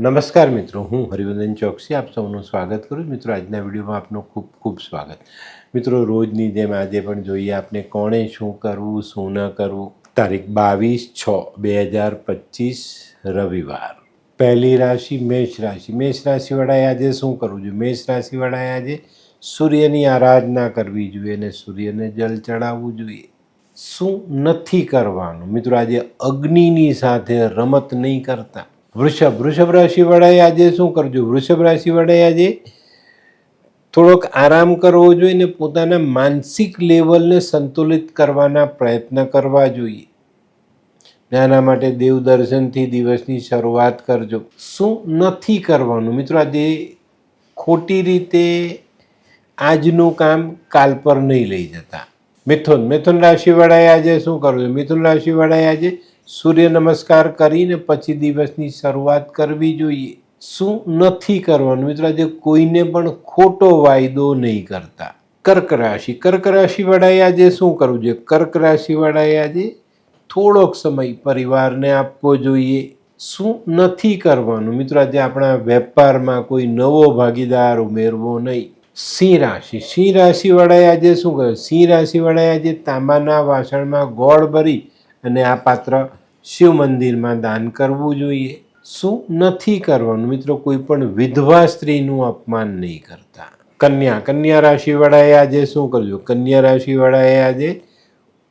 નમસ્કાર મિત્રો, હું હરિવંદન ચોકસી. આપ સૌનું સ્વાગત કરું છું. મિત્રો, આજના વિડીયોમાં આપનું ખૂબ ખૂબ સ્વાગત. મિત્રો, રોજની જેમ આજે પણ જોઈએ આપણે કોણે શું કરવું, શું ન કરવું. તારીખ બાવીસ છ બે હજાર પચીસ, રવિવાર. પહેલી રાશિ મેષ રાશિ. મેષ રાશિવાળાએ આજે શું કરવું જોઈએ? મેષ રાશિવાળાએ આજે સૂર્યની આરાધના કરવી જોઈએ અને સૂર્યને જલ ચડાવવું જોઈએ. શું નથી કરવાનું? મિત્રો, આજે અગ્નિની સાથે રમત નહીં કરતા. વૃષભ વૃષભ રાશિવાળાએ આજે શું કરજો? વૃષભ રાશિવાળાએ આજે થોડોક આરામ કરવો જોઈએ ને પોતાના માનસિક લેવલને સંતુલિત કરવાના પ્રયત્ન કરવા જોઈએ. આના માટે દેવ દર્શનથી દિવસની શરૂઆત કરજો. શું નથી કરવાનું? મિત્રો, આજે ખોટી રીતે આજનું કામ કાલ પર નહીં લઈ જતા. મિથુન મિથુન રાશિવાળાએ આજે શું કરવું મિથુન રાશિવાળાએ આજે સૂર્ય નમસ્કાર કરીને પછી દિવસની શરૂઆત કરવી જોઈએ. શું નથી કરવાનું? મિત્રો, આજે કોઈને પણ ખોટો વાયદો નહીં કરતા. કર્ક રાશિ. કર્ક રાશિવાળાએ આજે શું કરવું જોઈએ? કર્ક રાશિવાળાએ આજે થોડોક સમય પરિવારને આપવો જોઈએ. શું નથી કરવાનું? મિત્રો, આજે આપણા વેપારમાં કોઈ નવો ભાગીદાર ઉમેરવો નહીં. સિંહ રાશિ. સિંહ રાશિવાળાએ આજે શું કર્યું? સિંહ રાશિવાળાએ આજે તાંબાના વાસણમાં ગોળ ભરી અને આ પાત્ર શિવ મંદિરમાં દાન કરવું જોઈએ. શું નથી કરવાનું? મિત્રો, કોઈ પણ વિધવા સ્ત્રીનું અપમાન નહીં કરતા. કન્યા કન્યા રાશિવાળાએ આજે શું કરજો? કન્યા રાશિવાળાએ આજે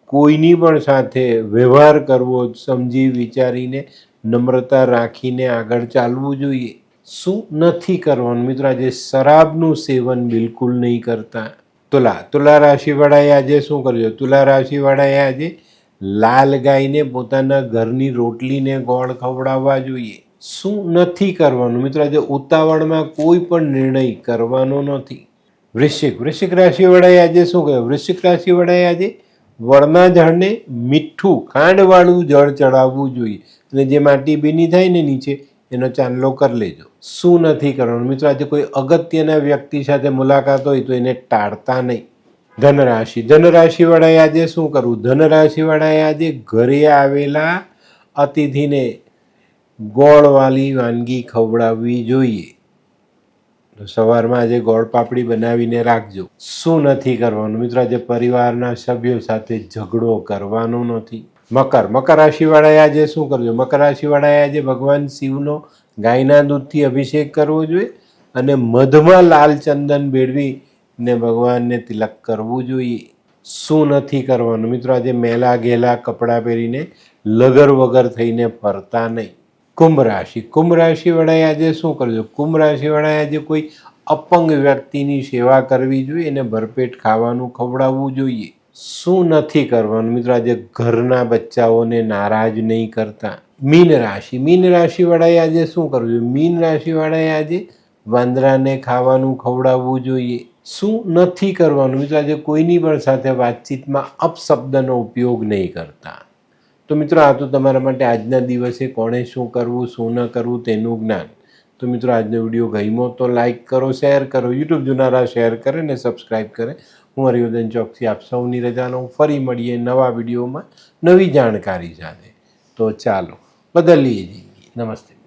કોઈની પણ સાથે વ્યવહાર કરવો સમજી વિચારીને, નમ્રતા રાખીને આગળ ચાલવું જોઈએ. શું નથી કરવાનું? મિત્રો, આજે શરાબનું સેવન બિલકુલ નહીં કરતા. તુલા તુલા રાશિવાળાએ આજે શું કરજો? તુલા રાશિવાળાએ આજે લાલ ગાયને પોતાના ઘરની રોટલીને ગોળ ખવડાવવા જોઈએ. શું નથી કરવાનું? મિત્રો, આજે ઉતાવળમાં કોઈ પણ નિર્ણય કરવાનો નથી. વૃશ્ચિક વૃશ્ચિક રાશિવાળાએ આજે શું કહ્યું? વૃશ્ચિક રાશિવાળાએ આજે વળના ઝાડને મીઠું કાંડવાળું જળ ચડાવવું જોઈએ. અને જે માટી ભીની થાય ને નીચે, એનો ચાંદલો કરી લેજો. શું નથી કરવાનું? મિત્રો, આજે કોઈ અગત્યના વ્યક્તિ સાથે મુલાકાત હોય તો એને ટાળતા નહીં. ધનરાશિ. ધનરાશિવાળાએ આજે શું કરવું? ધનરાશિવાળાએ આજે ઘરે આવેલા અતિથિને ગોળવાળી વાનગી ખવડાવવી જોઈએ. સવારમાં આજે ગોળ પાપડી બનાવીને રાખજો. શું નથી કરવાનું? મિત્રો, આજે પરિવારના સભ્યો સાથે ઝઘડો કરવાનો નથી. મકર. મકર રાશિવાળાએ આજે શું કરજો? મકર રાશિવાળાએ આજે ભગવાન શિવનો ગાયના દૂધથી અભિષેક કરવો જોઈએ અને મધમાં લાલ ચંદન ભેળવી ને ભગવાનને તિલક કરવું જોઈએ. શું નથી કરવાનું? મિત્રો, આજે મેલા ઘેલા કપડાં પહેરીને લગર વગર થઈને ફરતા નહીં. કુંભ રાશિ. કુંભ રાશિવાળાએ આજે શું કરજો કુંભ રાશિવાળાએ આજે કોઈ અપંગ વ્યક્તિની સેવા કરવી જોઈએ એને ભરપેટ ખાવાનું ખવડાવવું જોઈએ. શું નથી કરવાનું? મિત્રો, આજે ઘરના બચ્ચાઓને નારાજ નહીં કરતા. મીન રાશિ. મીન રાશિવાળાએ આજે શું કરવું જોઈએ મીન રાશિવાળાએ આજે વાંદરાને ખાવાનું ખવડાવવું જોઈએ. શું નથી કરવાનું? મિત્રો, આજે કોઈની પણ સાથે વાતચીતમાં અપશબ્દનો ઉપયોગ નહીં કરતા. તો મિત્રો, આ તો તમારા માટે આજના દિવસે કોણે શું કરવું, શું ન કરવું તેનું જ્ઞાન. તો મિત્રો, આજનો વીડિયો ગમ્યો તો લાઇક કરો, શેર કરો, યુટ્યુબ જોનારા શેર કરે ને સબસ્ક્રાઈબ કરે. હું હરિવર્ધન ચોકસી આપ સૌની રજા લઉં. ફરી મળીએ નવા વિડીયોમાં નવી જાણકારી સાથે. તો ચાલો, બદલીએ જઈએ. નમસ્તે.